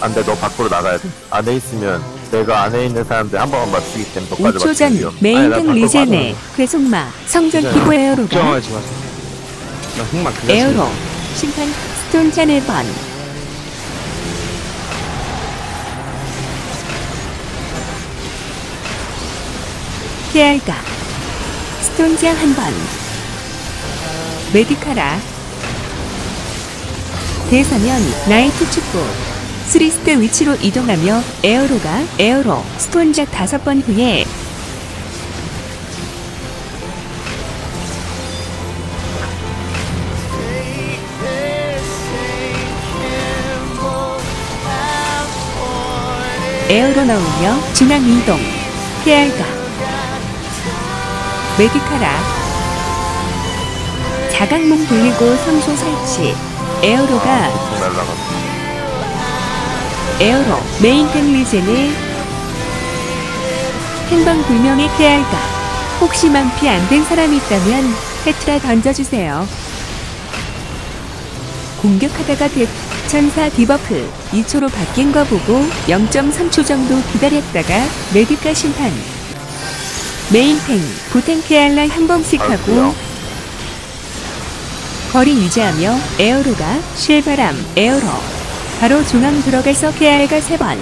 안돼 너 밖으로 나가야 돼. 안에 있으면 내가 안에 있는 사람들 한 번만 맞추기 때문에 너까지 5초 전 맞추기 메인등 리제네 회속마 성전 키고 에어로가 걱정하지 마세요. 나 흑막 그렸어. 에어로 심판 스톤잔 1번 피알가 스톤장 한번. 메디카라. 대사면 나이트 축구 스리스트 위치로 이동하며 에어로가 에어로 스톤작 다섯 번 후에 에어로 넣으며 중앙 이동 피알가 메디카라 자각몽 돌리고 성소 설치 에어로가 에어로 메인템 리젠의 행방불명의 피알가. 혹시 만피 안 된 사람이 있다면 페트라 던져주세요. 공격하다가 대 천사 디버프. 2초로 바뀐 거 보고 0.3초 정도 기다렸다가 메디카 심판. 메인탱 보탱 케알라 한 번씩 하고. 거리 유지하며 에어로가 실바람 에어로 바로 중앙 들어가서 케알가 세 번.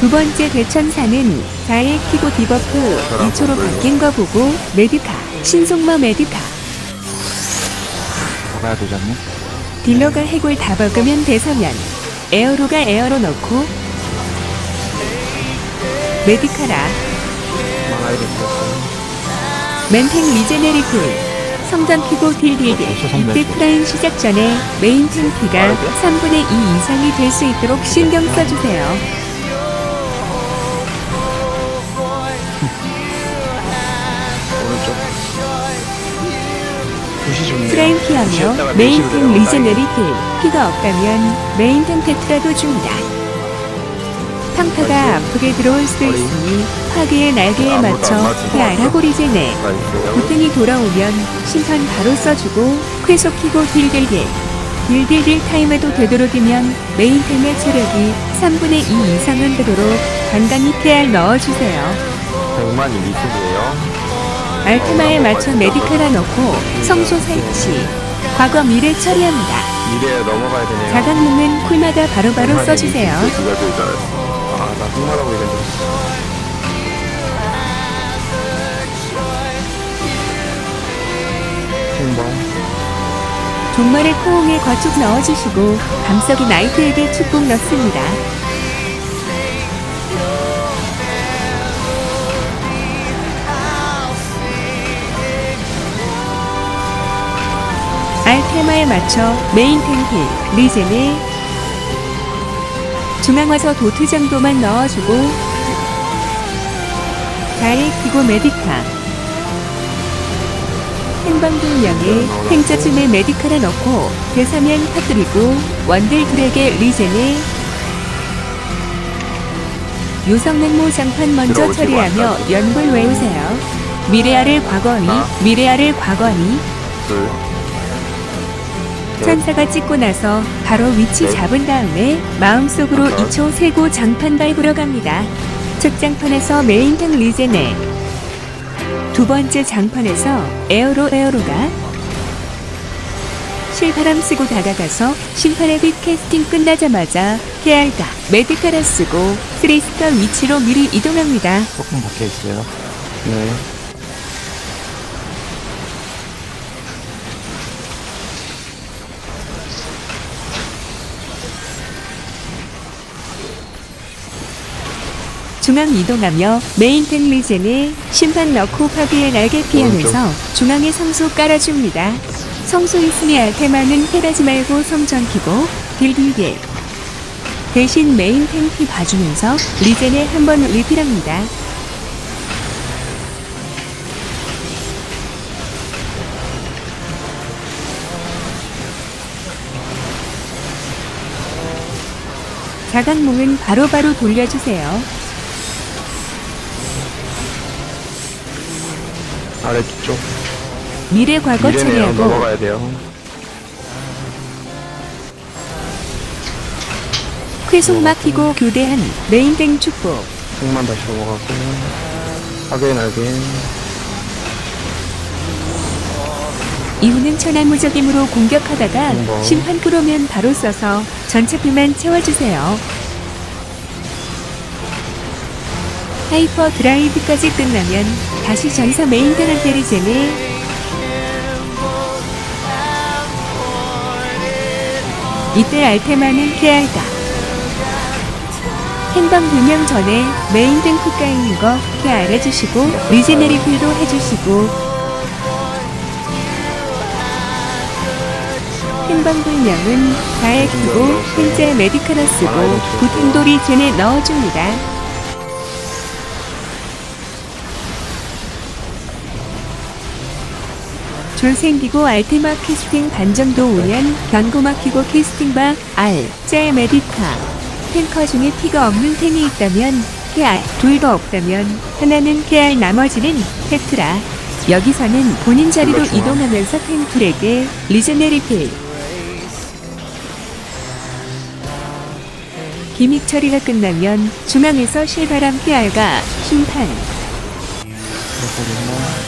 두 번째 대천사는 자의 키고 디버프 2초로 바뀐 거 보고 메디카 신속마 메디카. 가봐야 되지 않니? 딜러가 해골 다 박으면 대사면 에어로가 에어로 넣고 메디카라 되겠어. 맨탱 리제네리풀 성전 키고 딜딜딜 이때 프라임 시작 전에 메인 탱키가 3분의 2 이상이 될 수 있도록 신경 써주세요. 프라임 피하며 메인 탱 리제네리풀 피가 없다면 메인 탱 페트라도 줍니다 평타가 아프게 들어올 수도 있으니 화기의 날개에 맞춰 피아라고 리제네 나이스 보탱이 돌아오면 심판 바로 써주고 쾌속 키고 딜딜딜 딜딜딜 타임에도 되도록이면 메인템의 체력이 3분의 2 이상은 되도록 간단히 PR 넣어주세요. 100만 이 미술이에요. 알테마에 맞춰 메디카라 넣고 성소 설치 과거 미래 처리합니다. 미래에 넘어가야 되네요. 자각몽은 쿨마다 바로바로 써주세요 얘기했는데. 핑봉. 종말의 코옹에 거축 넣어주시고 감석이 나이트에게 축복 넣습니다 알 테마에 맞춰 메인 탱힐 리젠의 중앙 와서 도트 정도만 넣어주고 자의 기고 메디카 행방불명에 행자쯤에 메디카를 넣고 대사면 터뜨리고 원딜 둘에게 리젠의 요성냉모 장판 먼저 처리하며. 연골 외우세요. 미래아를 과거니, 아. 미래아를 과거니, 둘 천사가 찍고 나서 바로 위치 네. 잡은 다음에 마음속으로 아하. 2초 세고 장판 밟으러 갑니다. 첫 장판에서 메인탕 리제네. 두 번째 장판에서 에어로 에어로가 실바람 쓰고 다가가서 심판의 빛 캐스팅 끝나자마자 케알가 메디카라 쓰고 스리스터 위치로 미리 이동합니다. 조금 박혀 있어요. 네. 중앙 이동하며 메인탱 리젠에 심판 넣고 파비의 날개 피하면서 중앙에 성소 깔아줍니다. 성소 있으니 알테마는 해라지 말고 성전 키고 딜딜딜. 대신 메인 탱 피 봐주면서 리젠에 한번 리필합니다. 자각몽은 바로바로 돌려주세요. 아래쪽. 미래 과거 미래네요. 처리하고 넘어가야 돼요. 쾌속 막히고 교대한 메인탱 축복 흙만 다시 넘어가고. 하게 날개. 이후는 천하무적임으로 공격하다가 한번. 심판 끌어면 바로 써서 전체 피만 채워주세요. 하이퍼 드라이브까지 끝나면 다시 전사 메인탱한테를 제내 이때 알테마는 케알가 행방 불명 전에 메인탱 푸가 있는 거 케알 해주시고 리제네리필도 해주시고. 행방 불명은 다에 키고 현재 메디카나 쓰고 구텐돌이 젠에 넣어줍니다. 졸 생기고 알테마 캐스팅 반 정도 오면 견고 막히고 캐스팅바 알, 짤 메디카 탱커 중에 피가 없는 탱이 있다면 케알, 둘도 없다면 하나는 케알 나머지는 테트라. 여기서는 본인 자리로. 이동하면서 탱플에게 리제네리 필. 기믹 처리가 끝나면 중앙에서 실바람 케알과 심판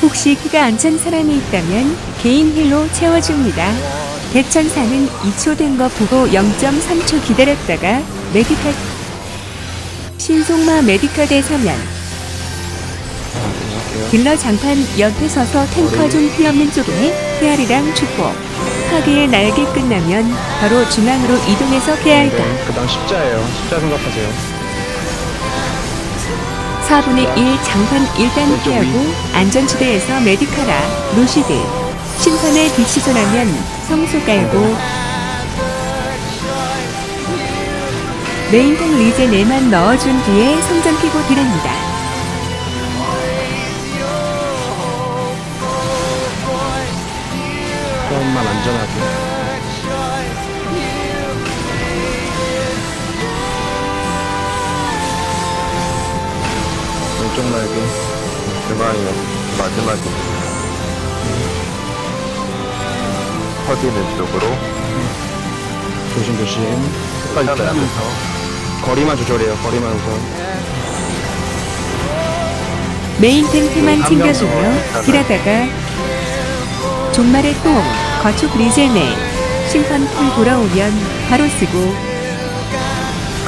혹시 키가 안 찬 사람이 있다면 개인 힐로 채워줍니다. 대천사는 2초 된 거 보고 0.3초 기다렸다가 메디카 신속마 메디카 대사면 할게요. 딜러 장판 옆에 서서 탱커 좀 피 없는 쪽에 케알이랑 축복 파괴의 날개 끝나면 바로 중앙으로 이동해서 케알가 네, 그 다음 십자예요. 십자 생각하세요. 4분의 1 장판 일단 왼쪽 피하고 안전지대에서 메디카라 루시드 심판에 뒷시전하면 성소 깔고 메인탱 리제 내만 넣어준 뒤에 성장 피고 딜합니다. 조금만 안전하게. 왼쪽 날개. 중앙이요. 마지막에. 퍼지는 쪽으로. 조심조심. 끝까지 하면서 쭉. 거리만 조절해요. 거리만 우선. 메인탱 피만 한 챙겨주며 명더 딜하다가 종말의 똥 거축 리제네 심판 풀 돌아오면 바로 쓰고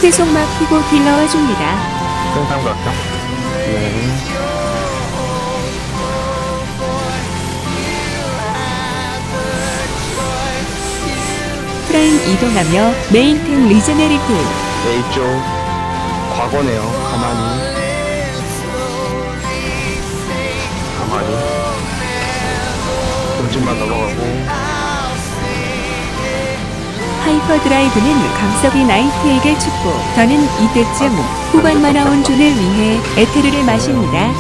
쾌속 막히고 딜 넣어줍니다. 큰 삼각형. 네. 프라임 이동하며 메인탱 리제네리 필 네, 이쪽. 과거네요. 가만히. 가만히. 본진만 넘어가고. 하이퍼 드라이브는 감석이 나이트에게 축복. 저는 이때쯤 후반 마나온 존을 위해 에테르를 마십니다.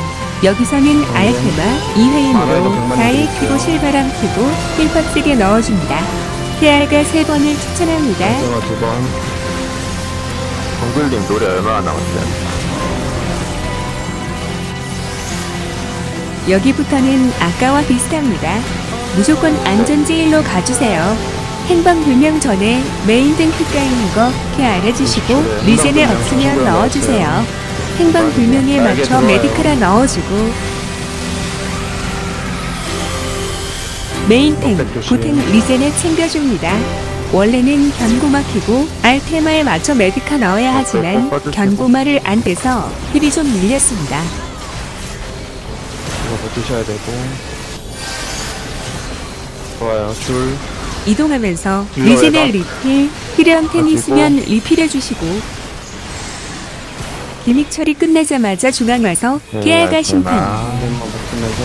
여기서는 알테마 2회임으로 다에 키고 실바람 키고 힐박스게 넣어줍니다. 케알가 3번을 추천합니다. 영화 두 번. 동글님 노래 얼마나 남았어요? 여기부터는 아까와 비슷합니다. 무조건 안전지일로 가주세요. 행방 불명 전에 메인등 피가 있는 거 케알 해주시고 리젠에 없으면 넣어주세요. 행방 불명에 맞춰 메디카라 넣어주고 메인탱, 구탱 리젠에 챙겨줍니다. 원래는 견고막히고 알테마에 맞춰 메디카 넣어야 하지만 견고마를 안 떼서 힐이 좀 밀렸습니다. 이거 버티셔야 되고. 좋아요. 줄. 이동하면서. 리제넬 리필, 필요한 템 있으면 리필해주시고. 기믹 처리 끝나자마자 중앙 와서 네, 깨알가 알테마. 심판 한번 버티면서.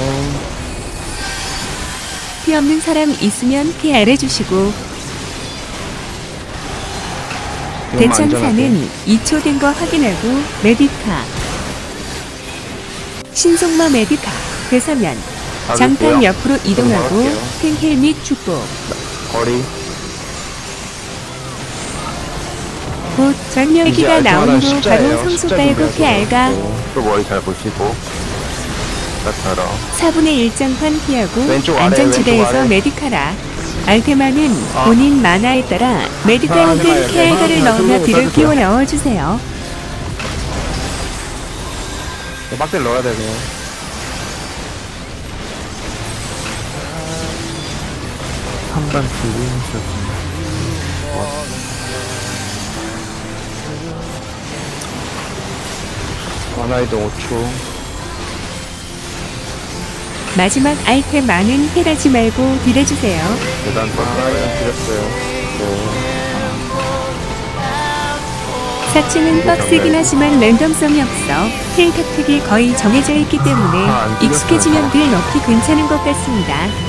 피 없는 사람 있으면 케알 해주시고. 대천사는 2초 된 거 확인하고 메디카. 신속마 메디카. 대사면 장판 옆으로 이동하고. 탱힐 및 축복 거리. 곧 전멸기가 알테마는 나오므로 바로 십자 깔고 준비하세요. 케알가 또 머리 잘 보시고. 아까처럼 4분의 1장판 피하고 안전지대에서. 메디카라. 알테마는 아. 본인 만화에 따라 메디카 아, 혹은. 케알가를 아, 넣으며 써주세요. 끼워 넣어주세요. 막대를 넣어야 돼, 그냥. 한번 들리셨습니다. 만화이동 5초. 마지막 알테마는 힐하지 말고 딜해주세요. 계단 만화이동 드렸어요. 네. 4층은 빡세긴 하지만 랜덤성이 없어 힐 택틱이 거의 정해져 있기 때문에 아, 안 익숙해지면 딜 넣기 괜찮은 것 같습니다.